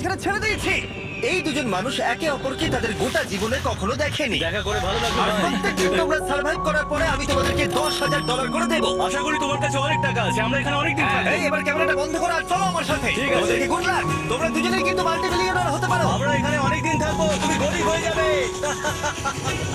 মাঝখানে ছেড়ে দিয়েছি। এই দুজন মানুষ একে অপরকে তাদের গোটা জীবনে কখনো দেখেনি। দেখা করে ভালো লাগল আর ভাই। প্রত্যেক তোমরা সার্ভাইভ করার পরে আমি তোমাদেরকে দশ হাজার ডলার করে দেবো। আশা করি তোমার কাছে অনেক টাকা আছে আমরা এখানে অনেক দিন থাকব। এই এবার ক্যামেরাটা বন্ধ করো আর চলো আমার সাথে। ঠিক আছে। তোমাদেরকে গুড লাক তোমরা দুজনেই কিন্তু মাল্টি মিলিয়নার হতে পারো। আমরা এখানে অনেক দিন থাকব তুমি গরিব হয়ে যাবে।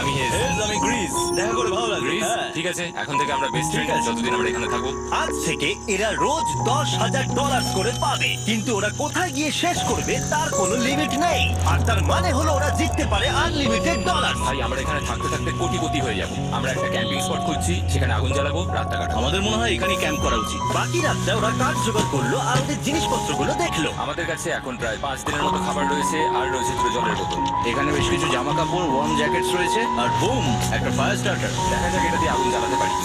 আমি হেজ। হেজ, আমি গ্রিস দেখা করে ভালো লাগল গ্রিস হ্যাঁ। ঠিক আছে এখন থেকে আমরা বেস্ট ঠিক ফ্রেন্ড আছে। যতদিন আমরা এখানে থাকব। আজ থেকে এরা রোজ দশ হাজার ডলার করে পাবে। কিন্তু ওরা কোথায় গিয়ে শেষ করবে তার কোনো লিমিট নেই। আর তার মানে হলো ওরা জিততে পারে আনলিমিটেড ডলার ভাই আমরা এখানে থাকতে থাকতে কোটি কোটি হয়ে যাব। আমরা একটা ক্যাম্পিং স্পট খুঁজছি সেখানে আগুন জ্বালাবো রাতটা কাটাবো আমাদের মনে হয় এখানেই ক্যাম্প করা উচিত। বাকি রাতটা ওরা কাজ জোগাড় করল আর ওদের জিনিসপত্রগুলো দেখল। আমাদের কাছে এখন প্রায় পাঁচ দিনের মতো খাবার রয়েছে আর রয়েছে দুটো জলের বোতল। এখানে বেশ কিছু জামা কাপড় ওয়ার্ম জ্যাকেটস রয়েছে আর বুম একটা ফায়ার স্টার্টার দেখা যাক এটা দিয়ে আগুন জ্বালাতে পারি।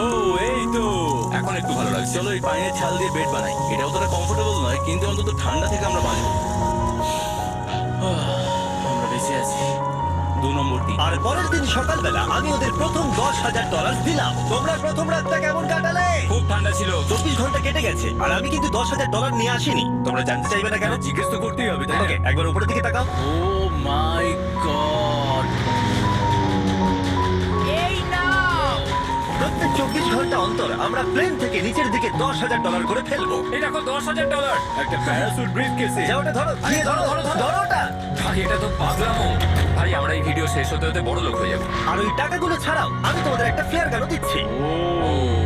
ও এই তো। এখন একটু ভালো লাগছে। চলো এই পানির ছাল দিয়ে বেড বানাই। এটা অতটা কমফোর্টেবল নয় কিন্তু অন্তত ঠান্ডা থেকে আমরা বাঁচবো। আমরা বেঁচে আছি। দু নম্বর দিন আর পরের দিন সকালবেলা আমি ওদের প্রথম দশ হাজার ডলার দিলাম। তোমরা প্রথম রাতটা কেমন কাটালে? খুব ঠান্ডা ছিল। চব্বিশ ঘণ্টা কেটে গেছে আর আমি কিন্তু দশ হাজার ডলার নিয়ে আসিনি। তোমরা জানতে চাইবে না কেন? জিজ্ঞেস তো করতেই হবে তাই না? একবার উপরের দিকে তাকাও। ও মাই চব্বিশ ঘণ্টা অন্তর আমরা প্লেন থেকে নিচের দিকে দশ হাজার ডলার করে ফেলব। এটা দেখো দশ হাজার ডলার একটা প্যারাসুট ব্রিফ কেসে যা ওটা ধরো গিয়ে ধরো ধরো, ধরো। ধরো। ওটা। ভাই এটা তো পাগলামো। ভাই আমরা এই ভিডিও শেষ হতে হতে বড় লোক হয়ে যাব। আর ওই টাকাগুলো ছাড়াও আমি তোমাদের একটা ফ্লেয়ার গানও দিচ্ছি। ও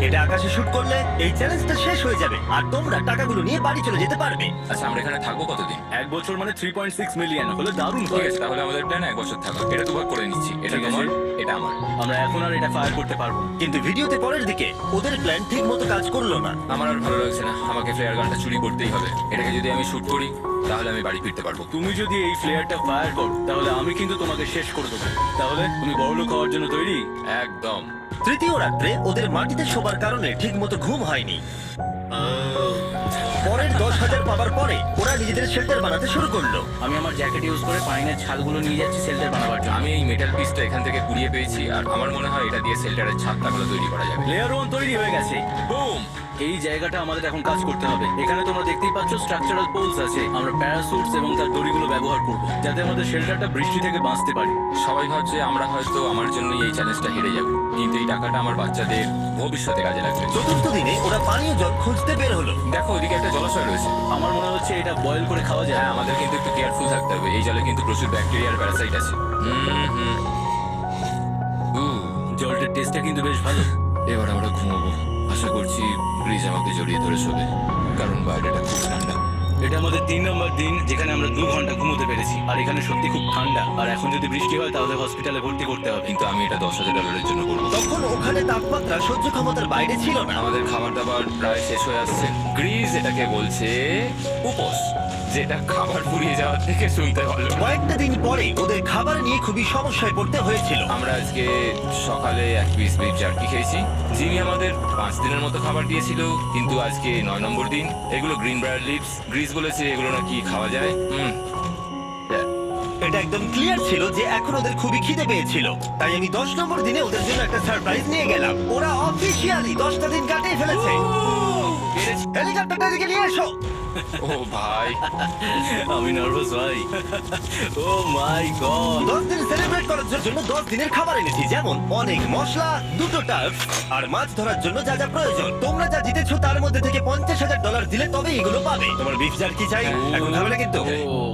এটা আকাশে শুট করলে এই চ্যালেঞ্জটা শেষ হয়ে যাবে। আর তোমরা টাকাগুলো নিয়ে বাড়ি চলে যেতে পারবে। আচ্ছা আমরা এখানে থাকব কতদিন? এক বছর মানে 3.6 মিলিয়ন হলে দারুণ ঠিক আছে তাহলে আমাদের প্ল্যান এক বছর থাকা। এটা দুভাগ করে নিচ্ছি। এটা ঠিক আছে। তোমার এটা আমার। আমরা এখন আর এটা ফায়ার করতে পারব না। কিন্তু ভিডিওতে পরের দিকে ওদের প্ল্যান ঠিক মতো কাজ করল না। আমার আর ভালো লাগছে না। আমাকে ফ্লেয়ার গানটা চুরি করতেই হবে। এটাকে যদি আমি শুট করি তাহলে আমি বাড়ি ফিরতে পারব। তুমি যদি এই ফ্লেয়ারটা ফায়ার করো তাহলে আমি কিন্তু তোমাকে শেষ করে দেবো। তাহলে তুমি বড়লোক হওয়ার জন্য তৈরি? একদম। তৃতীয় রাত্রে ওদের মাটিতে শোবার কারণে ঠিক মতো ঘুম হয়নি। পরের দশ হাজার পাবার পরে ওরা নিজেদের শেল্টার বানাতে শুরু করল। আমি আমার জ্যাকেট ইউজ করে পাইনের ছালগুলো নিয়ে যাচ্ছি শেল্টার বানাবার জন্য। আমি এই মেটাল পিসটা এখান থেকে কুড়িয়ে পেয়েছি আর আমার মনে হয় এটা দিয়ে শেল্টারের ছাদটাগুলো তৈরি করা যাবে। লেয়ার ওয়ান তৈরি হয়ে গেছে। বুম এই জায়গাটা আমাদের এখন কাজ করতে হবে। এখানে তোমরা দেখতেই পাচ্ছ স্ট্রাকচারাল পোলস আছে। আমরা প্যারাসুটস এবং তার দড়িগুলো ব্যবহার করব যাতে আমাদের শেল্টারটা বৃষ্টি থেকে বাঁচতে পারি। সবাই ভাবছে আমরা হয়তো আমার জন্য এই চ্যালেঞ্জটা হেরে যাব কিন্তু এই টাকাটা আমার বাচ্চাদের ভবিষ্যতে কাজে লাগবে। চতুর্থ দিনে ওরা পানীয় জল খুঁজতে বের হলো। দেখো ওইদিকে একটা জলাশয় রয়েছে। আমার মনে হচ্ছে এটা বয়েল করে খাওয়া যায়। হ্যাঁ আমাদের কিন্তু একটু কেয়ারফুল থাকতে হবে। এই জলে কিন্তু প্রচুর ব্যাকটেরিয়া আর প্যারাসাইট আছে। হুম হুম। জলটার টেস্টটা কিন্তু বেশ ভালো। এবার আমরা ঘুমাবো। আশা করছি প্লিজ আমাকে জড়িয়ে ধরে শোবে কারণ বাইরেটা খুব ঠান্ডা। এটা আমাদের তিন নম্বর দিন যেখানে আমরা দু ঘণ্টা ঘুমোতে পেরেছি আর এখানে সত্যি খুব ঠান্ডা। আর এখন যদি বৃষ্টি হয় তাহলে হসপিটালে ভর্তি করতে হবে। কিন্তু আমি এটা দশ হাজার ডলারের জন্য করব। তখন ওখানে তাপমাত্রা সহ্য ক্ষমতার বাইরে ছিল না। আমাদের খাবার দাবার প্রায় শেষ হয়ে আসছে। গ্রিজ এটাকে বলছে উপোস। যেটা খাবার পুড়িয়ে যাওয়ার থেকে শুনতে ভালো। কয়েকটা দিন পরে ওদের খাবার নিয়ে খুবই সমস্যায় পড়তে হয়েছিল। আমরা আজকে সকালে এক পিস বিফ জার্কি খেয়েছি। যিনি আমাদের পাঁচ দিনের মতো খাবার দিয়েছিল কিন্তু আজকে নয় নম্বর দিন। এগুলো গ্রিন ব্রায়ার লিপস গ্রিজ বলেছে এগুলো নাকি খাওয়া যায়। হুম। এটা একদম ক্লিয়ার ছিল যে এখন ওদের খুবই খিদে পেয়েছিল। তাই আমি দশ নম্বর দিনে ওদের জন্য একটা সারপ্রাইজ নিয়ে গেলাম। ওরা অফিসিয়ালি দশটা দিন কাটিয়ে ফেলেছে। হেলিকপ্টারটা এদিকে নিয়ে এসো। ও ভাই আমি নার্ভাস ভাই ও মাই গড দশ দিন সেলিব্রেট করার জন্য দশ দিনের খাবার এনেছি। যেমন অনেক মশলা দুটো টার্ফ আর মাছ ধরার জন্য যা যা প্রয়োজন। তোমরা যা জিতেছো তার মধ্যে থেকে পঞ্চাশ হাজার ডলার দিলে তবে এগুলো পাবে। তোমার বিফ জার কি চাই এখন খাবে না কিন্তু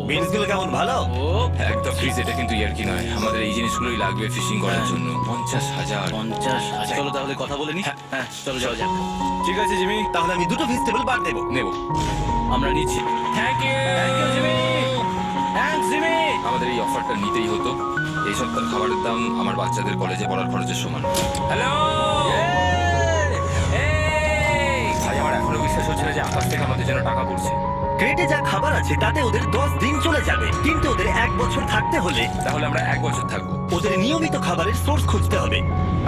ও। বিনসগুলো কেমন? ভালো? ও একদম ফ্রিজ এটা কিন্তু ইয়ার্কি নয়। আমাদের এই জিনিসগুলোই লাগবে ফিশিং করার জন্য। পঞ্চাশ হাজার। পঞ্চাশ চলো তাহলে কথা বলে নি? হ্যাঁ চলো যাওয়া যাক। ঠিক আছে জিমি। তাহলে আমি দুটো ভেজিটেবল বার দেবো নেব। আমরা নিচ্ছি। Thank you thank you Jimmy! Thanks Jimmy! আমাদের এই অফারটা নিতেই হতো। এই সপ্তাহের খাবারের দাম আমার বাচ্চাদের কলেজে পড়ার খরচের সমান। হ্যালো ভাই আমার এখনও বিশ্বাস হচ্ছে না যে আকাশ থেকে আমাদের জন্য টাকা পড়ছে। ক্রেটে যা খাবার আছে তাতে ওদের দশ দিন চলে যাবে। কিন্তু ওদের এক বছর থাকতে হলে তাহলে আমরা এক বছর থাকব। ওদের নিয়মিত খাবারের সোর্স খুঁজতে হবে।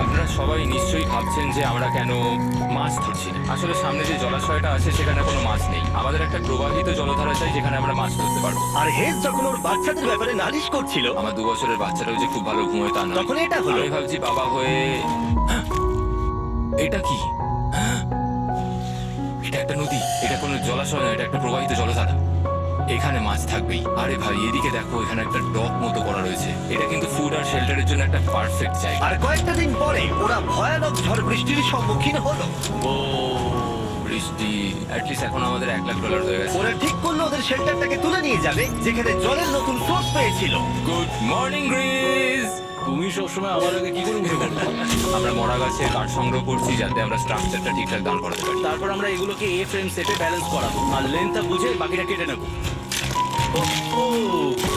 আপনারা সবাই নিশ্চয়ই ভাবছেন যে আমরা কেন মাছ ধরছি না। আসলে সামনে যে জলাশয়টা আছে সেখানে কোনো মাছ নেই। আমাদের একটা প্রবাহিত জলধারা চাই যেখানে আমরা মাছ ধরতে পারব। আর হেজ যখন ওর বাচ্চাদের ব্যাপারে নালিশ করছিল আমার দু বছরের বাচ্চাটাও যে খুব ভালো ঘুমোয় তা নয়। তখন এটা হলো। আমি ভাবছি বাবা হয়ে এটা কি? এটা একটা নদী এটা কোনো জলাশয় না এটা একটা প্রবাহিত জলধারা। এখানে মাছ থাকবেই। আরে ভাই এদিকে দেখো এখানে একটা ডক মতো করা রয়েছে। এটা কিন্তু ফুড আর শেল্টারের জন্য একটা পারফেক্ট জায়গা। আর কয়েকটা দিন পরে ওরা ভয়ানক ঝড় বৃষ্টির সম্মুখীন হলো। ও বৃষ্টি। অ্যাটলিস্ট এখন আমাদের এক লাখ ডলার হয়ে গেছে। ওরা ঠিক করল ওদের শেল্টারটাকে তুলে নিয়ে যাবে যেখানে জলের নতুন সোর্স পেয়েছিল। গুড মর্নিং গ্রিস তুমি সবসময় আমার আগে কি করে উঠে পড়লে? আমরা মরা গাছে কাঠ সংগ্রহ করছি যাতে আমরা স্ট্রাকচারটা ঠিকঠাক দান করতে পারি। তারপর আমরা এগুলোকে এ ফ্রেম সেটে ব্যালেন্স করাবো। আর লেন্থটা বুঝে বাকিটা কেটে নেব। ও।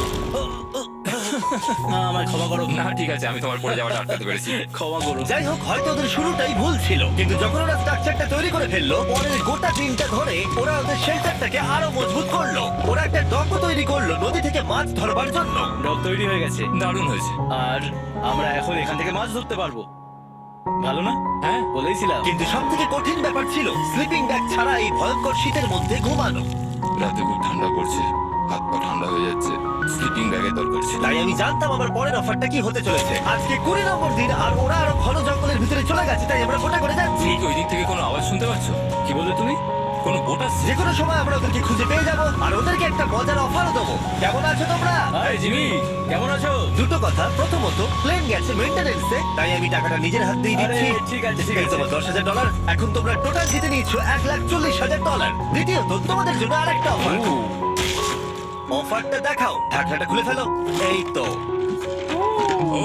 না, আমায় ক্ষমা করো। না ঠিক আছে আমি তোমার পড়ে যাওয়াটা আটকাতে পেরেছি ক্ষমা করো। যাই হোক হয়তো ওদের শুরুটাই ভুল ছিল। কিন্তু যখন ওরা স্ট্রাকচারটা তৈরি করে ফেলল পরের গোটা দিনটা ধরে ওরা ওদের শেল্টারটাকে আরও মজবুত করল। ওরা একটা ডকও তৈরি করল নদী থেকে মাছ ধরবার জন্য। ডক তৈরি হয়ে গেছে। দারুণ হয়েছে। আর আমরা এখন এখান থেকে মাছ ধরতে পারব। ভালো না? হ্যাঁ। বলেইছিলাম। কিন্তু সব থেকে কঠিন ব্যাপার ছিল স্লিপিং ব্যাগ ছাড়া এই ভয়ঙ্কর শীতের মধ্যে ঘুমানো। রাতে খুব ঠান্ডা পড়ছে হাত পা ঠান্ডা হয়ে যাচ্ছে। স্লিপিং ব্যাগের দরকার ছিল। তাই আমি জানতাম আমার পরের অফারটা কি হতে চলেছে। আজকে কুড়ি নম্বর দিন আর ওরা আরও ঘন জঙ্গলের ভিতরে চলে গেছে তাই আমরা গোটা করে যাচ্ছি। তুমি কি ওই দিক থেকে কোনো আওয়াজ শুনতে পাচ্ছ? কি বললে তুমি? কোনো বোট আসছে যে কোনো সময় আমরা ওদেরকে খুঁজে পেয়ে যাব আর ওদেরকে একটা মজার অফারও দেবো। কেমন আছো তোমরা? হাই জিমি কেমন আছো? দুটো কথা। প্রথমত প্লেন গেছে মেইনটেনেন্সে তাই আমি টাকাটা নিজের হাত দিয়ে আরে, দিচ্ছি ঠিক আছে, ঠিক এই আছে। তোমার দশ হাজার ডলার এখন তোমরা টোটাল জিতে নিয়েছো এক লাখ চল্লিশ হাজার ডলার দ্বিতীয়ত তোমাদের জন্য আরেকটা অফার অফারটা দেখাও। ঢাকনাটা খুলে ফেলো। এই তো। ও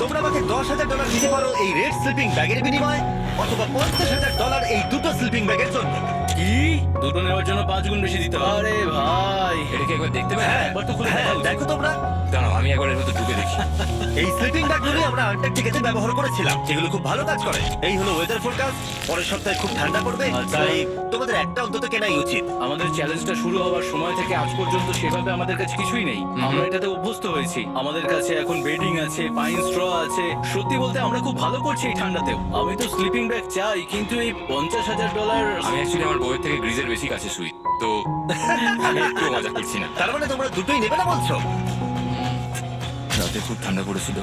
তোমরা আমাকে দশ হাজার ডলার দিতে পারো এই রেড স্লিপিং ব্যাগের বিনিময়ে অথবা পঞ্চাশ হাজার ডলার এই দুটো স্লিপিং ব্যাগের জন্য। কি? দুটো নেওয়ার জন্য পাঁচ গুণ বেশি দিতে হবে? আরে ভাই এটাকে একবার দেখতে পাবে হ্যাঁ হ্যাঁ, দেখো তোমরা। দাঁড়াও আমি একবার এর ভেতর ঢুকে দেখি। এই স্লিপিং ব্যাগগুলি আমরা আন্টার্কটিকাতে ব্যবহার করেছিলাম যেগুলো খুব ভালো কাজ করে। এই হলো ওয়েদার ফোরকাস্ট পরের সপ্তাহে খুব ঠান্ডা পড়বে আচ্ছা। তাই তোমাদের একটা অন্তত কেনাই উচিত। আমাদের চ্যালেঞ্জটা শুরু হওয়ার সময় থেকে আজ পর্যন্ত সেভাবে আমাদের কাছে কিছুই নেই। আমরা এটাতে অভ্যস্ত হয়েছি। আমাদের কাছে এখন বেডিং আছে পাইন স্ট্র আছে। সত্যি বলতে আমরা খুব ভালো করছি এই ঠান্ডাতেও। আমি তো স্লিপিং ব্যাগ চাই কিন্তু এই পঞ্চাশ হাজার ডলার আমি অ্যাকচুয়ালি আমার বউয়ের থেকে গ্রিজের বেশি কাছে শুই তো আমি একটু মজা করছি না। তার মানে তোমরা দুটোই নেবে না বলছো? খুব ঠান্ডা পড়েছিল।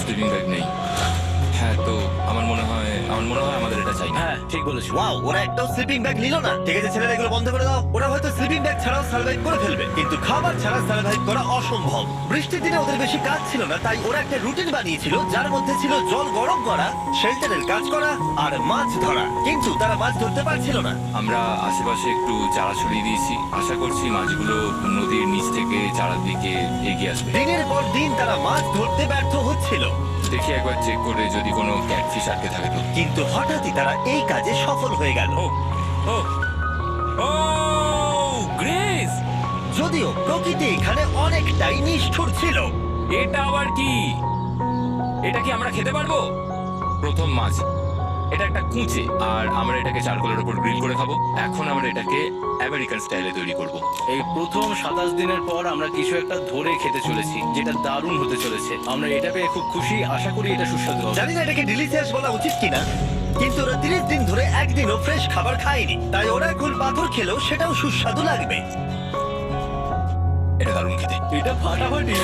স্লিপিং ব্যাগ নেই। হ্যাঁ তো আমার মনে হয় আমার মনে হয় আমাদের চাই না। হ্যাঁ ঠিক বলেছ। ওয়াও ওরা একটাও স্লিপিং ব্যাগ নিল না। ঠিক আছে ছেলেরা এগুলো বন্ধ করে দাও। ওরা হয়তো স্লিপিং ব্যাগ ছাড়াও সার্ভাইভ করে ফেলবে। কিন্তু খাবার ছাড়া সার্ভাইভ করা অসম্ভব। বৃষ্টির দিনে ওদের বেশি কাজ ছিল না তাই ওরা একটা রুটিন বানিয়েছিল যার মধ্যে ছিল জল গরম করা শেল্টারের কাজ করা আর মাছ ধরা। কিন্তু তারা মাছ ধরতে পারছিল না। আমরা আশেপাশে একটু চারা ছড়িয়ে দিয়েছি। আশা করছি মাছগুলো নদীর নিচ থেকে চারার দিকে এগিয়ে আসবে। দিনের পর দিন তারা মাছ ধরতে ব্যর্থ হচ্ছিল। দেখি একবার চেক করে যদি কোনো ক্যাটফিশ আটকে থাকে তো। কিন্তু হঠাৎই তারা এই কাজে সফল হয়ে গেল। ও ও ও গ্রেস যদিও প্রকৃতি এখানে অনেকটাই নিষ্ঠুর ছিল। এটা আবার কি? এটা কি আমরা খেতে পারব? প্রথম মাছ। এটা একটা কুঁচে আর আমরা এটাকে চারকোলের উপর গ্রিল করে খাব। এখন আমরা এটাকে আমেরিকান স্টাইলে তৈরি করব। এই প্রথম সাতাশ দিনের পর আমরা কিছু একটা ধরে খেতে চলেছি যেটা দারুণ হতে চলেছে। আমরা এটা পেয়ে খুব খুশি আশা করি এটা সুস্বাদু হবে। জানি না এটাকে ডিলিশিয়াস বলা উচিত কিনা কিন্তু ওরা তিরিশ দিন ধরে একদিনও ফ্রেশ খাবার খায়নি। তাই ওরা এখন পাথর খেলেও সেটাও সুস্বাদু লাগবে। এটা দারুণ খেতে এটা ফাটাফাটি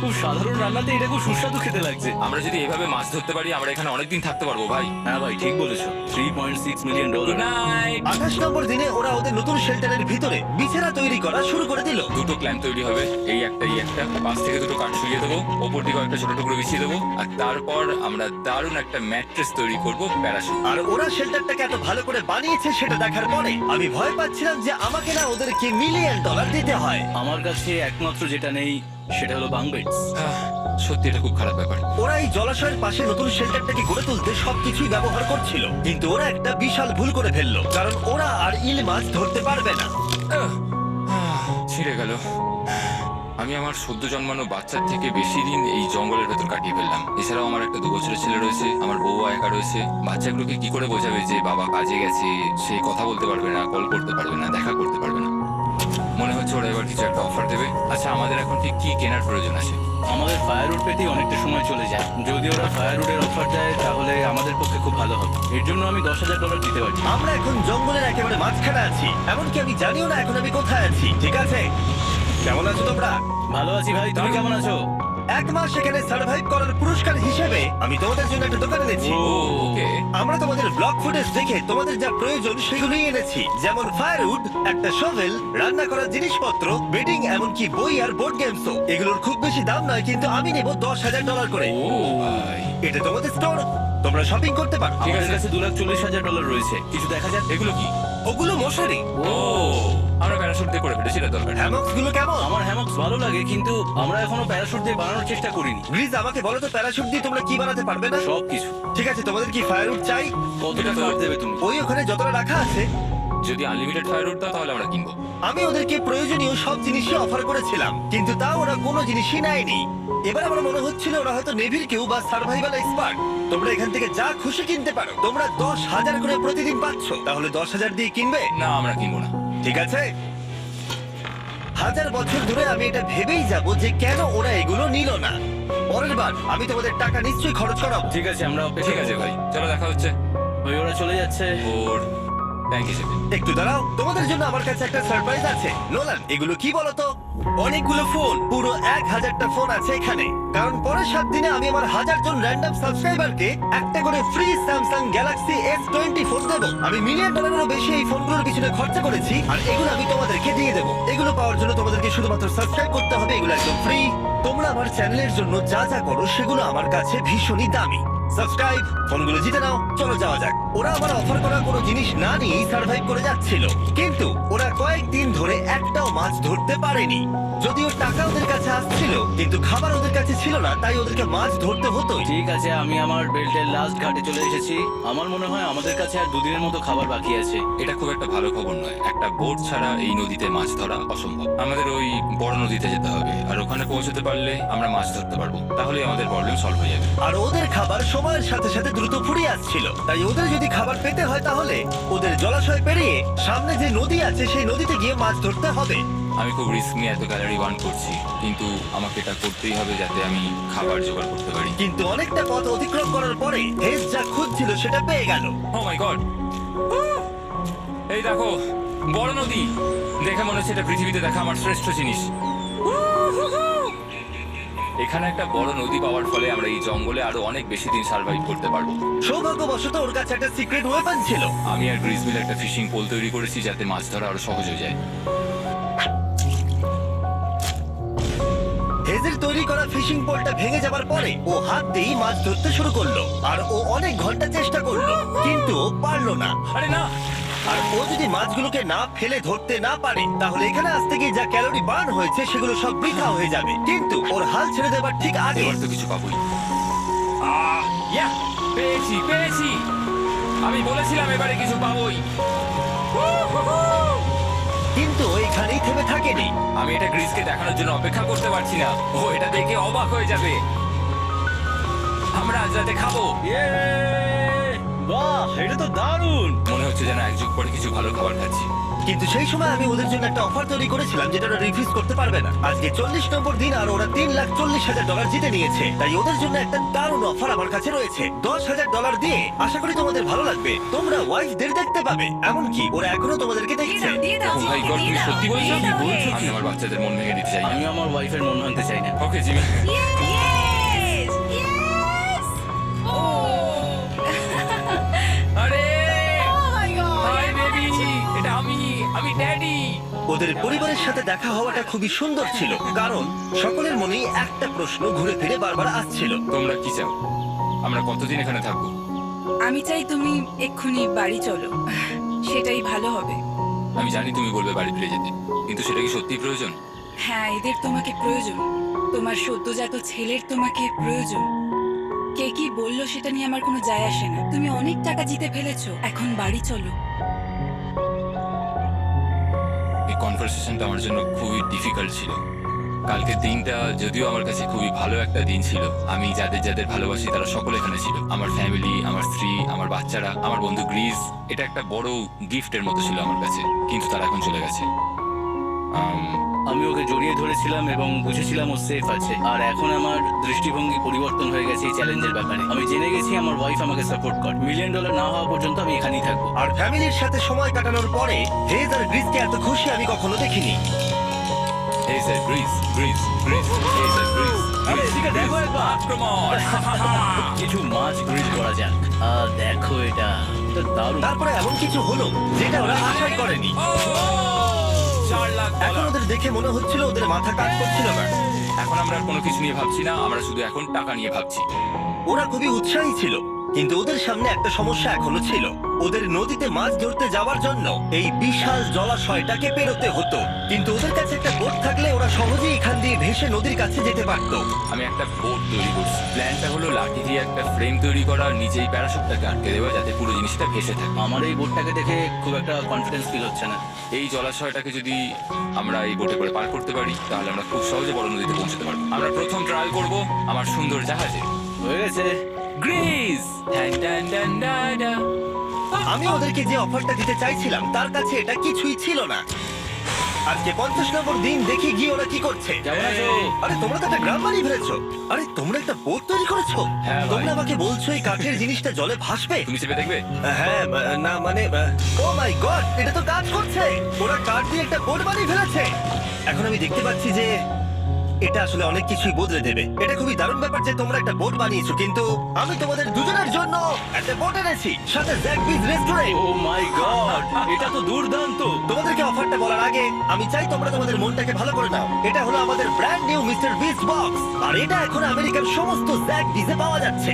খুব সাধারণ রান্নাতে এটা খুব সুস্বাদু খেতে লাগছে। আমরা যদি এভাবে মাছ ধরতে পারি আমরা এখানে অনেকদিন থাকতে পারব ভাই। হ্যাঁ ভাই ঠিক বলেছ। Three point six million dollar night আঠাশ নম্বর দিনে ওরা ওদের নতুন শেল্টারের ভিতরে বিছানা তৈরি করা শুরু করে দিল। দুটো ক্ল্যাম্প তৈরি হবে। এই একটা এই একটা। পাশ থেকে দুটো কাঠ শুয়ে দেবো। ওপর দিকে একটা ছোট টুকরো বিছিয়ে দেবো। আর তারপর আমরা দারুণ একটা ম্যাট্রেস তৈরি করব প্যারাসুট আর ওরা শেল্টারটাকে এত ভালো করে বানিয়েছে সেটা দেখার পরে আমি ভয় পাচ্ছিলাম যে আমাকে না ওদেরকে মিলিয়ন ডলার দিতে হয়। আমার কাছে একমাত্র যেটা নেই সেটা হলো বাংবেটস সত্যি এটা খুব খারাপ ব্যাপার। ওরা এই জলাশয়ের পাশে নতুন শেল্টারটাকে গড়ে তুলতে সবকিছুই ব্যবহার করছিল? কিন্তু ওরা একটা বিশাল ভুল করে ফেলল কারণ ওরা আর ইল মাছ ধরতে পারবে না। আহ, ছিঁড়ে গেল। আমি আমার সদ্য জন্মানো বাচ্চার থেকে বেশি দিন এই জঙ্গলের ভেতর কাটিয়ে ফেললাম। এছাড়াও আমার একটা দু বছরের ছেলে রয়েছে আমার বউ একা রয়েছে। বাচ্চাগুলোকে কি করে বোঝাবে যে বাবা কাজে গেছে সে কথা বলতে পারবে না কল করতে পারবে না দেখা করতে পারবে না? মনে হচ্ছে ওরা এবার কিছু একটা অফার দেবে। আচ্ছা আমাদের এখন ঠিক কি কেনার প্রয়োজন আছে? আমাদের ফায়ার রুট পেতেই অনেকটা সময় চলে যায়। যদি ওরা ফায়ার রুডের অফার দেয় তাহলে আমাদের পক্ষে খুব ভালো হবে। এর জন্য আমি দশ হাজার ডলার দিতে পারছি আমরা এখন জঙ্গলের একেবারে মাঝখানে আছি। এমনকি আমি জানিও না এখন আমি কোথায় আছি। ঠিক আছে? কেমন আছো তোমরা? ভালো আছি ভাই তুমি কেমন আছো? এক মাস সেখানে সার্ভাইভ করার পুরস্কার হিসেবে আমি তোমাদের জন্য একটা দোকান এনেছি। ওকে। আমরা তোমাদের ব্লগ ফুটেজ দেখে তোমাদের যা প্রয়োজন সেগুলোই এনেছি। যেমন ফায়ারউড একটা শোভেল রান্না করার জিনিসপত্র বেডিং এমনকি বই আর বোর্ড গেমসও এগুলোর খুব বেশি দাম নয় কিন্তু আমি নেব দশ হাজার ডলার করে। ও ভাই। এটা তোমাদের স্টোর তোমরা শপিং করতে পারো। ঠিক আমাদের আছে। কাছে দু লাখ চল্লিশ হাজার ডলার রয়েছে। কিছু দেখা যাক এগুলো কি? ওগুলো মশারি। ও। আমরা প্যারাশুট দিয়ে করে ফেলেছি এটা দরকার। হ্যামক্সগুলো কেমন? আমার হ্যামক্স ভালো লাগে কিন্তু আমরা এখনও প্যারাশুট দিয়ে বানানোর চেষ্টা করিনি। গ্রিজ আমাকে বলো তো প্যারাশুট দিয়ে তোমরা কি বানাতে পারবে না? সব কিছু ঠিক আছে তোমাদের কি ফায়ারউড চাই? কতটা কাট দেবে তুমি? ওই ওখানে যতটা রাখা আছে। যদি আনলিমিটেড ফায়ারউড দাও তাহলে আমরা কিনবো। আমি ওদেরকে প্রয়োজনীয় সব জিনিসই অফার করেছিলাম কিন্তু তাও ওরা কোনো জিনিসই নেয়নি। এবার আমার মনে হচ্ছিল ওরা হয়তো নেভির কেউ বা সার্ভাইভাল এক্সপার্ট তোমরা এখান থেকে যা খুশি কিনতে পারো। তোমরা দশ হাজার করে প্রতিদিন পাচ্ছ। তাহলে দশ হাজার দিয়ে কিনবে? না আমরা কিনবো না। ঠিক আছে? হাজার বছর ধরে আমি এটা ভেবেই যাব যে কেন ওরা এগুলো নিল না। পরের বার আমি তোমাদের টাকা নিশ্চয়ই খরচ করাবো। ঠিক আছে আমরা ওকে ঠিক আছে ভাই। চলো দেখা হচ্ছে। ওই ওরা চলে যাচ্ছে। ওর একটু দাঁড়াও, তোমাদের জন্য আমার কাছে একটা সারপ্রাইজ আছে। নোলান, এগুলো কি বলতো? অনেকগুলো ফোন পুরো এক হাজারটা ফোন আছে এখানে। কারণ পরের সাত দিনে আমি আমার হাজার জন র্যান্ডম সাবস্ক্রাইবারকে একটা করে free Samsung Galaxy S twenty four দেবো। আমি মিলিয়ন ডলারেরও বেশি এই ফোনগুলোর পিছনে খরচা করেছি, আর এগুলো আমি তোমাদেরকে দিয়ে দেবো। এগুলো পাওয়ার জন্য তোমাদেরকে শুধুমাত্র সাবস্ক্রাইব করতে হবে, এগুলো একদম ফ্রি তোমরা আমার চ্যানেলের জন্য যা যা করো, সেগুলো আমার কাছে ভীষণই দামি। সাবস্ক্রাইব ফোনগুলো জিতে নাও, চলো যাওয়া যাক। ওরা আবার অফার করা কোনো জিনিস না নিয়েই সার্ভাইভ করে যাচ্ছিল। ধরে একটাও মাছ ধরতে পারেনি। যদিও টাকা ওদের কাছে আসছিল কিন্তু খাবার ওদের কাছে ছিল না তাই ওদেরকে মাছ ধরতে হতোই। ঠিক আছে আমি আমার বেল্টের লাস্ট ঘাটে চলে এসেছি। আমার মনে হয় আমাদের কাছে আর দুদিনের মতো খাবার বাকি আছে। এটা খুব একটা ভালো খবর নয়। একটা বোট ছাড়া এই নদীতে মাছ ধরা অসম্ভব। আমাদের ওই বড় নদীতে যেতে হবে আর ওখানে পৌঁছতে পারলে আমরা মাছ ধরতে পারব। তাহলে আমাদের প্রবলেম সলভ হয়ে যাবে। আর ওদের খাবার সময়ের সাথে সাথে দ্রুত ফুরিয়ে আসছিল। তাই ওদের যদি খাবার পেতে হয় তাহলে ওদের জলাশয় পেরিয়ে সামনে যে নদী আছে সেই নদীতে গিয়ে মাছ ধরতে হবে? আমি খুব রিস্ক নিয়ে এত ক্যালারি বার্ন করছি কিন্তু আমাকে এটা করতেই হবে যাতে আমি খাবার জোগাড় করতে পারি। কিন্তু অনেকটা পথ অতিক্রম করার পরে হেস যা খুঁজছিল সেটা পেয়ে গেল। ও মাই গড এই দেখো বড় নদী। দেখে মনে হচ্ছে এটা পৃথিবীতে দেখা আমার শ্রেষ্ঠ জিনিস। এখানে একটা বড় নদী পাওয়ার ফলে আমরা এই জঙ্গলে আরও অনেক বেশি দিন সার্ভাইভ করতে পারব। সৌভাগ্যবশত ওর কাছে একটা সিক্রেট ওয়েপন ছিল। আমি আর গ্রিজমিল একটা ফিশিং পোল তৈরি করেছি যাতে মাছ ধরা আরও সহজ হয়ে যায়। ফিশিং পোলটা ভেঙে যাবার পরে ও হাত দিয়েই মাছ ধরতে শুরু করল। আর ও অনেক ঘণ্টা চেষ্টা করল কিন্তু ও পারল না। আরে না! আর ও যদি মাছগুলোকে না ফেলে ধরতে না পারে তাহলে এখানে আসতে গিয়ে যা ক্যালোরি বার্ন হয়েছে সেগুলো সব বৃথা হয়ে যাবে। কিন্তু ওর হাল ছেড়ে দেবার ঠিক আগে এবার তো কিছু পাবোই। আহ ইয়া পেয়েছি পেয়েছি। আমি বলেছিলাম এবারে কিছু পাবোই। কিন্তু ও এখানেই থেমে থাকেনি। আমি এটা গ্রিসকে দেখানোর জন্য অপেক্ষা করতে পারছি না। ও এটা দেখে অবাক হয়ে যাবে। আমরা আজ রাতে খাব! বাহ এটা তো দারুণ। মনে হচ্ছে যেন এক যুগ পরে কিছু ভালো খাবার খাচ্ছি। কিন্তু সেই সময় আমি ওদের জন্য একটা অফার তৈরি করেছিলাম যেটা ওরা রিফিউজ করতে পারবে না। আজকে চল্লিশ নম্বর দিন আর ওরা তিন লাখ চল্লিশ হাজার ডলার জিতে নিয়েছে। তাই ওদের জন্য একটা দারুণ অফার আমার কাছে রয়েছে। দশ হাজার ডলার দিয়ে আশা করি তোমাদের ভালো লাগবে। তোমরা ওয়াইফদের দেখতে পাবে। এমনকি ওরা এখনও তোমাদেরকে দেখছে। দিয়ে দাও ও মাই গড তুমি সত্যি বলছো? দিয়ে দাও, বলছো আমি আমার বাচ্চাদের মন ভেঙে দিতে চাই আমি আমার ওয়াইফের মন ভাঙতে চাই না। Okay Jimmy! ড্যাডি ওদের পরিবারের সাথে দেখা হওয়াটা খুবই সুন্দর ছিল কারণ সকলের মনেই একটা প্রশ্ন ঘুরে ফিরে বারবার আসছিল। তোমরা কি চাও? আমরা কতদিন এখানে থাকব? আমি চাই তুমি এক্ষুনি বাড়ি চলো। সেটাই ভালো হবে। আমি জানি তুমি বলবে বাড়ি ফিরে যেতে কিন্তু সেটা কি সত্যি প্রয়োজন? হ্যাঁ এদের তোমাকে প্রয়োজন। তোমার সদ্যজাত ছেলের তোমাকে প্রয়োজন। কে কি বলল সেটা নিয়ে আমার কোনো যায় আসে না। তুমি অনেক টাকা জিতে ফেলেছো। এখন বাড়ি চলো। কনভারসেশনটা আমার জন্য খুবই ডিফিকাল্ট ছিল। কালকের দিনটা যদিও আমার কাছে খুবই ভালো একটা দিন ছিল, আমি যাদের যাদের ভালোবাসি তারা সকলে এখানে ছিল। আমার ফ্যামিলি আমার স্ত্রী, আমার বাচ্চারা, আমার বন্ধু গ্রিস, এটা একটা বড় গিফটের মতো ছিল আমার কাছে, কিন্তু তারা এখন চলে গেছে। আম, ওকে জড়িয়ে ধরেছিলাম এবং বুঝেছিলাম ও সেফ আছে। আর এখন আমার দৃষ্টিভঙ্গি পরিবর্তন হয়ে গেছে এই চ্যালেঞ্জের ব্যাপারে। আমি জেনে গেছি আমার ওয়াইফ আমাকে সাপোর্ট করে। মিলিয়ন ডলার না হওয়া পর্যন্ত আমি এখানেই থাকব। আর ফ্যামিলির সাথে সময় কাটানোর পরে হেজ আর গ্রিসকে এত খুশি আমি কখনো দেখিনি। গ্রিস গ্রিস গ্রিস গ্রিস আরে এদিকে দেখো একবার। আক্রমণ কিছু মাছ গ্রিল করা যাক। আর দেখো এটা এটা দারুণ। তারপরে এমন কিছু হলো যেটা ওরা আশাই করেনি। চার লাখ এখন ডলার ওদের দেখে মনে হচ্ছিল ওদের মাথা কাজ করছিল না। এখন আমরা আর কোনো কিছু নিয়ে ভাবছি না আমরা শুধু এখন টাকা নিয়ে ভাবছি। ওরা খুবই উৎসাহী ছিল কিন্তু ওদের সামনে একটা সমস্যা এখনও ছিল। ওদের নদীতে মাছ ধরতে যাওয়ার জন্য এই বিশাল জলাশয়টাকে পেরোতে হতো। কিন্তু ওদের কাছে একটা বোট থাকলে ওরা সহজেই এখান দিয়ে ভেসে নদীর কাছে যেতে পারতো। আমি একটা বোট তৈরি করছি। প্ল্যানটা হলো লাঠি দিয়ে একটা ফ্রেম তৈরি করা আর নিজেই প্যারাশুটটাকে আটকে দেওয়া যাতে পুরো জিনিসটা ভেসে থাকে। আমার এই বোটটাকে দেখে খুব একটা কনফিডেন্স ফিল হচ্ছে না। এই জলাশয়টাকে যদি আমরা এই বোটে করে পার করতে পারি তাহলে আমরা খুব সহজে বড় নদীতে পৌঁছতে পারব। আমরা প্রথম ট্রায়াল করব আমার সুন্দর জাহাজে। হয়ে গেছে। গ্রিস আমি ওদেরকে যে অফারটা দিতে চাইছিলাম তার কাছে এটা কিছুই ছিল না। আজকে পঞ্চাশ নম্বর দিন দেখি গিয়ে ওরা কি করছে। কেমন আছো? আরে তোমরা তো একটা গ্রাম বানিয়ে ফেলেছো। আরে তোমরা একটা বোট তৈরি করেছ। হ্যাঁ, ভাই। তোমরা আমাকে বলছো এই কাঠের জিনিসটা জলে ভাসবে? তুমি চেপে দেখবে? হ্যাঁ বা- না মানে ও মাই গড এটা তো কাজ করছে। ওরা কাঠ দিয়ে একটা বোট বানিয়ে ফেলেছে। এখন আমি দেখতে পাচ্ছি যে এটা আসলে অনেক কিছুই বদলে দেবে। এটা খুবই দারুণ ব্যাপার যে তোমরা একটা বোট বানিয়েছো কিন্তু আমি তোমাদের দুজনের জন্য একটা বোট এনেছি সাথে Jack Biz restaurant oh my God এটা তো দুর্দান্ত। তোমাদেরকে অফারটা বলার আগে আমি চাই তোমরা তোমাদের মনটাকে ভালো করে নাও। এটা হলো আমাদের brand new Mister Beast box আর এটা এখন আমেরিকার সমস্ত জ্যাক বিজে পাওয়া যাচ্ছে।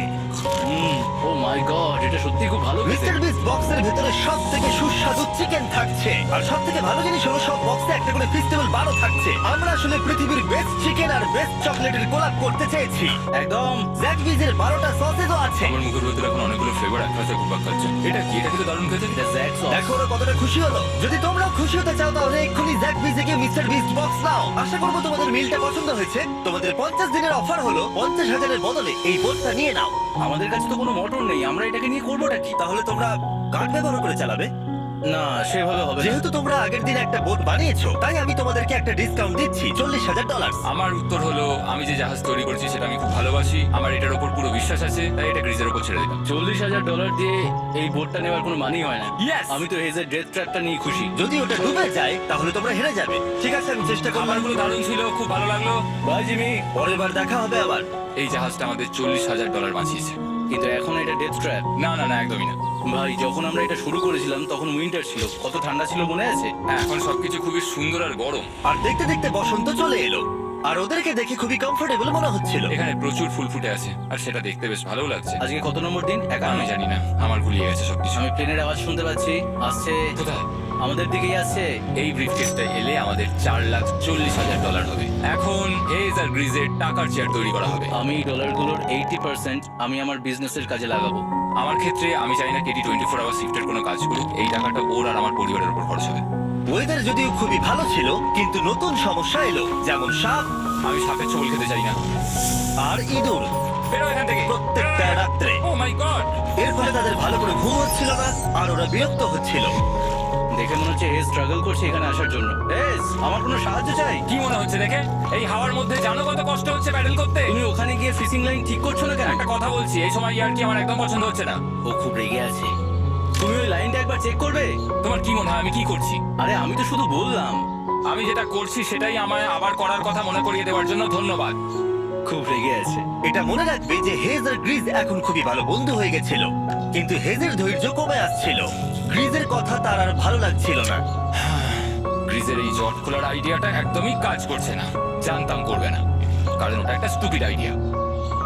ও মাই গড এটা সত্যি খুব ভালো খেতে। মিস্টার বিস্ট বক্সের ভেতরে সব থেকে সুস্বাদু চিকেন থাকছে। আর সব থেকে ভালো জিনিস হলো সব বক্সে একটা করে ফেস্টিভ্যাল বারও থাকছে। আমরা আসলে পৃথিবীর বেস্ট চিকেন আর বেস্ট চকলেটের কোলাপ করতে চেয়েছি। একদম। জ্যাক বিজের বারোটা সসেজও আছে। আমার মুখের ভেতরে এখন অনেকগুলো ফ্লেভার একসাথে ঘুরপাক খাচ্ছে। এটা কি? এটা কিন্তু দারুণ খেতে? এটা জ্যাক সস দেখো ওরা কতটা খুশি হলো। যদি তোমরাও খুশি হতে চাও তাহলে এক্ষুনি জ্যাক বিজে গিয়ে মিস্টার বিস্ট বক্স নাও। আশা করব তোমাদের মিলটা পছন্দ হয়েছে। তোমাদের পঞ্চাশ দিনের অফার হলো পঞ্চাশ হাজারের বদলে এই বোটটা নিয়ে নাও। আমাদের কাছে তো কোনো মোটর নেই, আমরা এটাকে নিয়ে করবোটা কি? তাহলে তোমরা কাঠ ব্যবহার করে চালাবে। না সেভাবে হবে না। যেহেতু তোমরা আগের দিন একটা বোট বানিয়েছো তাই আমি তোমাদেরকে একটা ডিসকাউন্ট দিচ্ছি চল্লিশ হাজার ডলার আমার উত্তর হলো আমি যে জাহাজ তৈরি করেছি সেটা আমি খুব ভালোবাসি আমার এটার উপর পুরো বিশ্বাস আছে তাই এটা গ্রিজের উপর ছেড়ে দিলাম। চল্লিশ হাজার ডলার দিয়ে এই বোটটা নেওয়ার কোনো মানি হয় না। Yes! আমি তো হেজের ডেথ ট্র্যাপটা নিয়ে খুশি। যদি ওটা ডুবে যায় তাহলে তোমরা হেরে যাবে। ঠিক আছে আমি চেষ্টা করলাম। খাবারগুলো দারুণ ছিল খুব ভালো লাগল। বাই জিমি পরের বার দেখা হবে আবার। এই জাহাজটা আমাদের চল্লিশ হাজার ডলার বাঁচিয়েছে। কিন্তু এখন এটা ডেথ ট্র্যাপ না না না একদমই না। ভাই যখন আমরা এটা শুরু করেছিলাম তখন উইন্টার ছিল। কত ঠান্ডা ছিল মনে আছে? হ্যাঁ, এখন সবকিছু খুবই সুন্দর আর গরম। আর দেখতে দেখতে বসন্ত চলে এলো। আর ওদেরকে দেখে খুবই কমফোর্টেবল মনে হচ্ছিল। এখানে প্রচুর ফুল ফুটে আছে আর সেটা দেখতে বেশ ভালো লাগছে। আজকে কত নম্বর দিন? একান্ন। আমি জানি না আমার গুলিয়ে গেছে সবকিছু। আমি প্লেনের আওয়াজ শুনতে পাচ্ছি। আসছে। কোথায়? আমাদের দিকেই আসছে এই ব্রিফকেসটা এলে আমাদের চার লাখ চল্লিশ হাজার ডলার হবে। এখন হেজ আর গ্রিজের টাকার চেয়ার তৈরি করা হবে। আমি ডলারগুলোর এইটি পার্সেন্ট আমি আমার বিজনেসের কাজে লাগাবো। আমার ক্ষেত্রে আমি চাই না কেটি টোয়েন্টি ফোর আওয়ার শিফটের কোনো কাজ করুক। এই টাকাটা ওর আর আমার পরিবারের উপর খরচ হবে। ওয়েদার যদিও খুবই ভালো ছিল কিন্তু নতুন সমস্যা এলো। যেমন সাপ। আমি সাপের ছবল খেতে চাই না। আর ইঁদুর। বেরো এখান থেকে। প্রত্যেকটা রাত্রে। ও মাই গড এর ফলে তাদের ভালো করে ঘুম হচ্ছিল না আর ওরা বিরক্ত হচ্ছিল। দেখে মনে হচ্ছে স্ট্রাগল করছে এখানে আসার জন্য। আমার কোনো সাহায্য চাই? কি মনে হচ্ছে দেখে? এই হাওয়ার মধ্যে জানো কত কষ্ট হচ্ছে প্যাডেল করতে? তুমি ওখানে গিয়ে ফিশিং লাইন ঠিক করছ না কেন? একটা কথা বলছি এই সময় ইয়ার কি আমার একদম পছন্দ হচ্ছে না। ও খুব রেগে আছে। তুমি ওই লাইনটা একবার চেক করবে? তোমার কি মনে হয় আমি কি করছি? আরে আমি তো শুধু বললাম। আমি যেটা করছি সেটাই আমায় আবার করার কথা মনে করিয়ে দেওয়ার জন্য ধন্যবাদ। খুব রেগে আছে। এটা মনে রাখবে যে হেজ গ্রিজ এখন খুবই ভালো বন্ধু হয়ে গেছিল। কিন্তু হেজের ধৈর্য কমে আসছিল। গ্রিজের কথা তার আর ভালো লাগছিল না। গ্রিজের এই জট খোলার আইডিয়াটা একদমই কাজ করছে না। জানতাম করবে না। কারণ ওটা একটা স্টুপিড আইডিয়া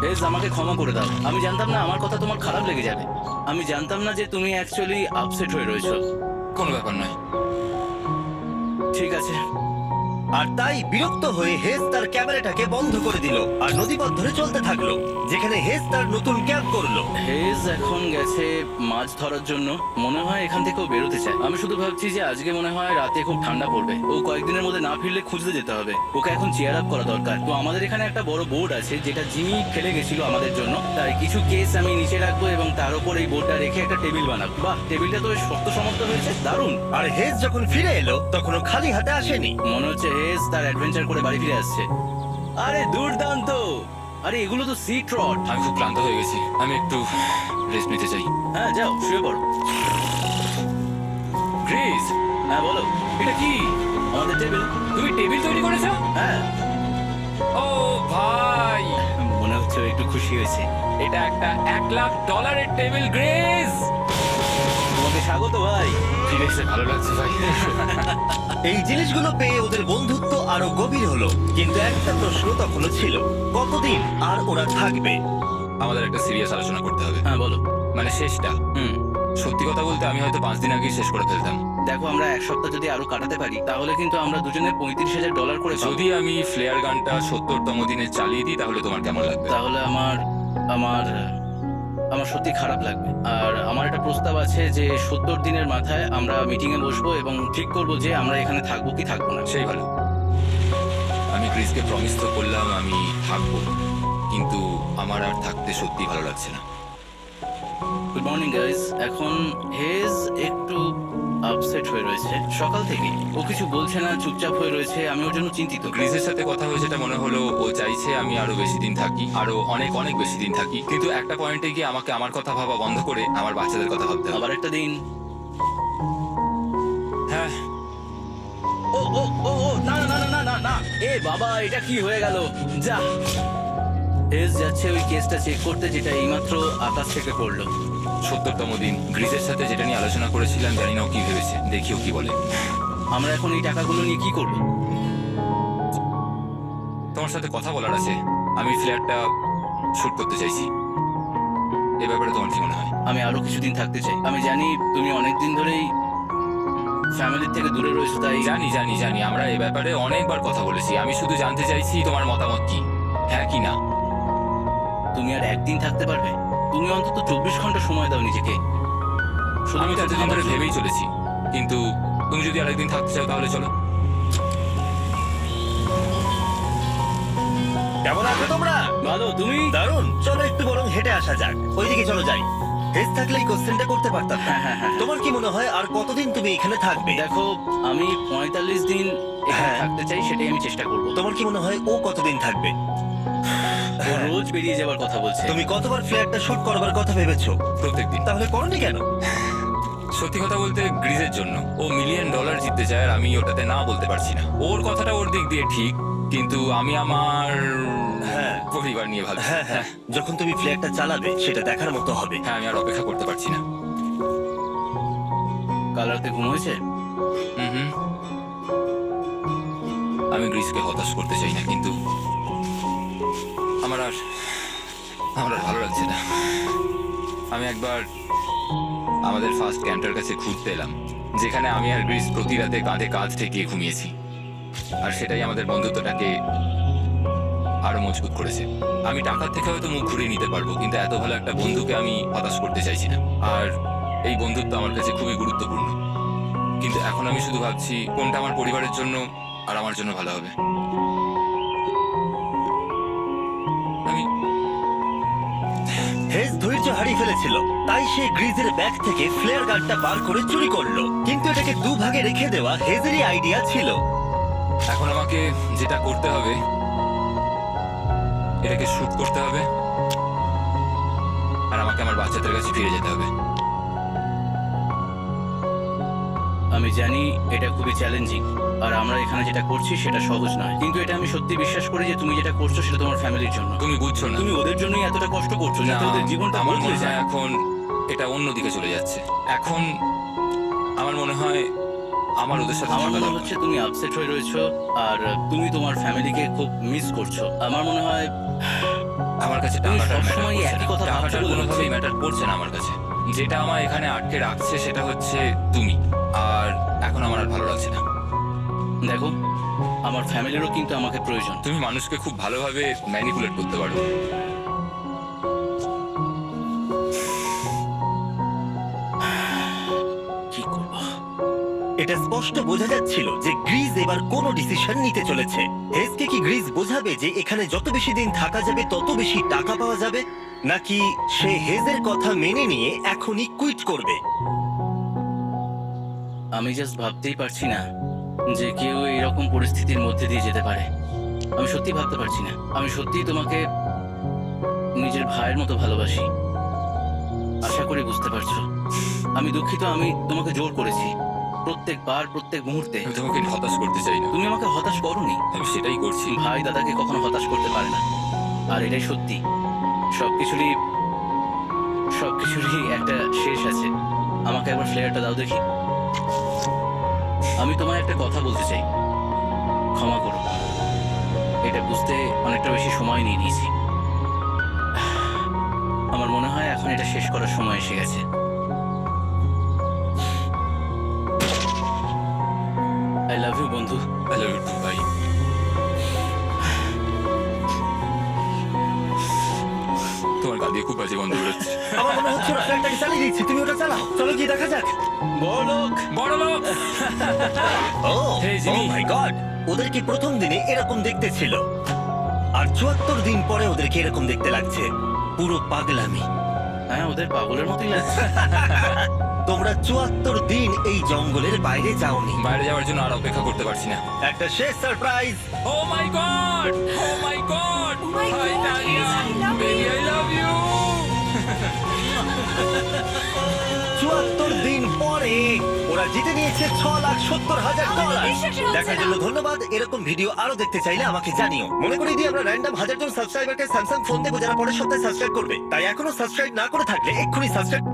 হেজ, আমাকে ক্ষমা করে দাও। আমি জানতাম না আমার কথা তোমার খারাপ লেগে যাবে। আমি জানতাম না যে তুমি অ্যাকচুয়ালি আপসেট হয়ে রয়েছো। কোনো ব্যাপার নয়। ঠিক আছে। আর তাই বিরক্ত হয়ে হেজ তার ক্যামেরাটাকে বন্ধ করে দিল আর নদীপথ ধরে চলতে থাকল যেখানে হেজ তার নতুন ক্যাম্প করল। হেজ এখন গেছে মাছ ধরার জন্য। মনে হয় এখান থেকেও বেরোতে চায়। আমি শুধু ভাবছি যে আজকে মনে হয় রাতে খুব ঠান্ডা পড়বে। ও কয়েকদিনের মধ্যে না ফিরলে খুঁজতে যেতে হবে। ওকে এখন চেয়ার আপ করা দরকার। তো আমাদের এখানে একটা বড় বোর্ড আছে যেটা জিমি ফেলে গেছিল আমাদের জন্য। তাই কিছু কেস আমি নিচে রাখব এবং তার উপর এই বোর্ডটা রেখে একটা টেবিল বানাবো। বাহ টেবিলটা তো শক্ত সমর্থ হয়েছে। দারুণ। আর হেজ যখন ফিরে এলো তখন ও খালি হাতে আসেনি। মনে হচ্ছে হেজ তার অ্যাডভেঞ্চার করে বাড়ি ফিরে আসছে। আরে দুর্দান্ত! আরে এগুলো তো সি ট্রট আমি খুব ক্লান্ত হয়ে গেছি। আমি একটু রেস্ট নিতে চাই। হ্যাঁ যাও শুয়ে পড়ো। গ্রিজ হ্যাঁ বলো। এটা কি? আমাদের টেবিল তুমি টেবিল তৈরি করেছ? হ্যাঁ। ও ভাই! মনে হচ্ছে একটু খুশি হয়েছে। এটা একটা এক লাখ ডলারের টেবিল গ্রেস তোমাকে স্বাগত ভাই। ঠিক আছে ভালো লাগছে ভাই। এই জিনিসগুলো পেয়ে ওদের বন্ধুত্ব আরও গভীর হলো। কিন্তু একটা প্রশ্ন তখনও ছিল কতদিন আর ওরা থাকবে? আমাদের একটা সিরিয়াস আলোচনা করতে হবে। হ্যাঁ বলো। মানে শেষটা। হুম। সত্যি কথা বলতে আমি হয়তো পাঁচ দিন আগেই শেষ করে ফেলতাম। দেখো আমরা এক সপ্তাহ যদি আরও কাটাতে পারি তাহলে কিন্তু আমরা দুজনে পঁয়ত্রিশ হাজার ডলার করে পাবো। যদি আমি ফ্লেয়ার গানটা সত্তরতম দিনে চালিয়ে দিই তাহলে তোমার কেমন লাগবে? তাহলে আমার আমার আমার সত্যি খারাপ লাগবে। আর আমার একটা প্রস্তাব আছে যে সত্তর দিনের মাথায় আমরা মিটিং এ বসবো এবং ঠিক করব যে আমরা এখানে থাকব কি থাকব না। সেই ভালো। আমি ক্রিসকে প্রমিস তো করলাম আমি থাকব। কিন্তু আমার আর থাকতে সত্যি ভালো লাগছে না। গুড মর্নিং গাইজ এখন হেজ একটু আপসেট হয়ে রয়েছে। সকাল থেকে ও কিছু বলছে না চুপচাপ হয়ে রয়েছে আমি ওর জন্য চিন্তিত। গ্রিসের সাথে কথা হয়েছে এটা মনে হলো ও চাইছে আমি আরও বেশি দিন থাকি আরও অনেক অনেক বেশি দিন থাকি। কিন্তু একটা পয়েন্টে গিয়ে আমাকে আমার কথা ভাবা বন্ধ করে আমার বাচ্চাদের কথা ভাবতে হবে। আবার একটা দিন। হ্যাঁ। ও ও ও ও না না না না না না। এ বাবা এটা কি হয়ে গেল? যা। এস যাচ্ছে ওই কেসটা চেক করতে যেটা এইমাত্র আকাশ থেকে পড়ল। সত্তরতম দিন। গ্রিসের সাথে যেটা নিয়ে আলোচনা করেছিলাম জানি না ও কি ভেবেছে। দেখিও কি বলে। আমরা এখন এই টাকাগুলো নিয়ে কি করব? তোমার সাথে কথা বলার আছে। আমি ফ্ল্যাটটা শুট করতে চাইছি। এ ব্যাপারে তোমার কি মনে হয়? আমি আরও কিছুদিন থাকতে চাই। আমি জানি তুমি অনেক দিন ধরেই ফ্যামিলির থেকে দূরে রয়েছো তাই জানি জানি জানি। আমরা এ ব্যাপারে অনেকবার কথা বলেছি। আমি শুধু জানতে চাইছি তোমার মতামত কি। হ্যাঁ কি না। তুমি আর একদিন থাকতে পারবে? তুমি অন্তত চব্বিশ ঘণ্টা সময় দাও নিজেকে। শুধু আমি তো এতদিন ধরে ভেবেই চলেছি। কিন্তু তুমি যদি আরেকদিন থাকতে চাও তাহলে চলো। কেমন আছো তোমরা? ভালো তুমি? দারুণ। চলো একটু বরং হেঁটে আসা যাক। ওইদিকে চলো যাই। হেস থাকলে এই কোশ্চেনটা করতে পারতাম। না। হ্যাঁ হ্যাঁ হ্যাঁ। তোমার কি মনে হয় আর কতদিন তুমি এখানে থাকবে? দেখো আমি পঁয়তাল্লিশ দিন এখানে হ্যাঁ। থাকতে চাই সেটাই আমি চেষ্টা করব। তোমার কি মনে হয় ও কতদিন থাকবে? ও রোজ বেরিয়ে যাওয়ার কথা বলছে। তুমি কতবার ফ্ল্যাটটা শুট করবার কথা ভেবেছো? প্রত্যেকদিন। তাহলে করনি কেন? সত্যি কথা বলতে গ্রিজের জন্য। ও মিলিয়ন ডলার জিততে চায় আর আমি ওটাতে না বলতে পারছি না। ওর কথাটা ওর দিক দিয়ে ঠিক কিন্তু আমি আমার হ্যাঁ। পরিবার নিয়ে ভাবছি। হ্যাঁ হ্যাঁ। যখন তুমি ফ্ল্যাটটা চালাবে সেটা দেখার মতো হবে। হ্যাঁ আমি আর অপেক্ষা করতে পারছি না। কাল রাতে ঘুম হয়েছে হুম হুম। আমি গ্রিসকে হতাশ করতে চাই না কিন্তু আমার আর আমার আর ভালো লাগছে না। আমি একবার আমাদের ফার্স্ট ক্যাম্পটার কাছে ঘুরতে এলাম, যেখানে আমি আর গ্রিস প্রতি রাতে কাঁধে কাঁধ ঠেকিয়ে ঘুমিয়েছি। আর সেটাই আমাদের বন্ধুত্বটাকে আরও মজবুত করেছে। আমি টাকার থেকে হয়তো মুখ ঘুরিয়ে নিতে পারব, কিন্তু এত ভালো একটা বন্ধুকে আমি হতাশ করতে চাইছি না। আর এই বন্ধুত্ব আমার কাছে খুবই গুরুত্বপূর্ণ। কিন্তু এখন আমি শুধু ভাবছি, কোনটা আমার পরিবারের জন্য আর আমার জন্য ভালো হবে। ফেলেছিল তাই সে গ্রিজের ব্যাগ থেকে ফ্লেয়ার গানটা বার করে চুরি করল। কিন্তু এটাকে দু ভাগে রেখে দেওয়া হেজেরই আইডিয়া ছিল। এখন আমাকে যেটা করতে হবে এটাকে শুট করতে হবে আর আমাকে আমার বাচ্চাদের কাছে ফিরে যেতে হবে। আমি জানি এটা খুবই চ্যালেঞ্জিং আর আমরা এখানে যেটা করছি সেটা সহজ নয়। কিন্তু এটা আমি সত্যি বিশ্বাস করি যে তুমি যেটা করছ সেটা তোমার ফ্যামিলির জন্য। তুমি বুঝছ না। তুমি ওদের জন্যই এতটা কষ্ট করছ যাতে ওদের জীবনটা আমার বদলে মনে হয় এখন এটা অন্যদিকে চলে যাচ্ছে। এখন আমার মনে হয় আমার ওদের সাথে আমার মনে হচ্ছে তুমি আপসেট হয়ে রয়েছো আর তুমি তোমার ফ্যামিলিকে খুব মিস করছ। আমার মনে হয় আমার কাছে তুমি টাকাটা সবসময় ম্যাটার একই কথা ভাবছ বলে কোনোভাবেই ম্যাটার করছে না আমার কাছে। যেটা আমার এখানে আটকে রাখছে সেটা হচ্ছে তুমি। আর এখন আমার আর ভালো লাগছে না। দেখো আমার ফ্যামিলিরও কিন্তু আমাকে প্রয়োজন। তুমি মানুষকে খুব ভালোভাবে ম্যানিপুলেট করতে পারো। কি করব? এটা স্পষ্ট বোঝা যাচ্ছিল যে গ্রিজ এবার কোন ডিসিশন নিতে চলেছে। হেজকে কি গ্রিজ বোঝাবে যে এখানে যত বেশি দিন থাকা যাবে তত বেশি টাকা পাওয়া যাবে? নাকি সে হেজের কথা মেনে নিয়ে এখনই কুইট করবে? আমি জাস্ট ভাবতেই পারছি না। যে কেউ এরকম পরিস্থিতির মধ্যে দিয়ে যেতে পারে। আমি সত্যি ভাবতে পারছি না। আমি সত্যিই তোমাকে নিজের ভাইয়ের মতো ভালোবাসি। আশা করি বুঝতে পারছ। আমি দুঃখিত আমি তোমাকে জোর করেছি। প্রত্যেকবার প্রত্যেক মুহূর্তে। আমি তোমাকে হতাশ করতে চাই না। তুমি আমাকে হতাশ করোনি। আমি সেটাই করছি। ভাই দাদাকে কখনো হতাশ করতে পারে না। আর এটাই সত্যি। সবকিছুরই সবকিছুরই একটা শেষ আছে। আমাকে একবার ফ্লেয়ারটা দাও দেখি। আমি তোমায় একটা কথা বলতে চাই। ক্ষমা করো। এটা বুঝতে অনেকটা বেশি সময় নিয়ে নিয়েছি। আমার মনে হয় এখন এটা শেষ করার সময় এসে গেছে। আই লাভ ইউ বন্ধু। হ্যালো ভাই ইউ গা খুব বাজে গন্ধ বেরোচ্ছে। আমার মনে হচ্ছে ওরা চালিয়ে দিচ্ছে তুমি ওটা চালাও। চলো গিয়ে দেখা যাক। বড়লোক। বড় লোক! Oh Hey, Jimmy. My God ওদেরকে প্রথম দিনে এরকম দেখতে ছিল? আর চুয়াত্তর দিন পরে ওদেরকে এরকম দেখতে লাগছে। পুরো পাগলামি। হ্যাঁ ওদের পাগলের মতোই লাগছে। তোমরা চুয়াত্তর দিন এই জঙ্গলের বাইরে যাওনি। বাইরে যাওয়ার জন্য আর অপেক্ষা করতে পারছি না। একটা শেষ surprise. O my God oh my God Oh my hi God, yes, I love baby ওরা জিতে নিয়েছে ছ লাখ সত্তর হাজার ডলার। দেখার জন্য ধন্যবাদ। এরকম ভিডিও আরও দেখতে চাইলে আমাকে জানিও। মনে করি দিয়ে আমরা র্যান্ডম হাজার জন সাবস্ক্রাইবারকে স্যামসাং ফোন দেবো যারা পরের সপ্তাহে সাবস্ক্রাইব করবে। তাই এখনও সাবস্ক্রাইব না করে থাকলে এক্ষুনি সাবস্ক্রাইব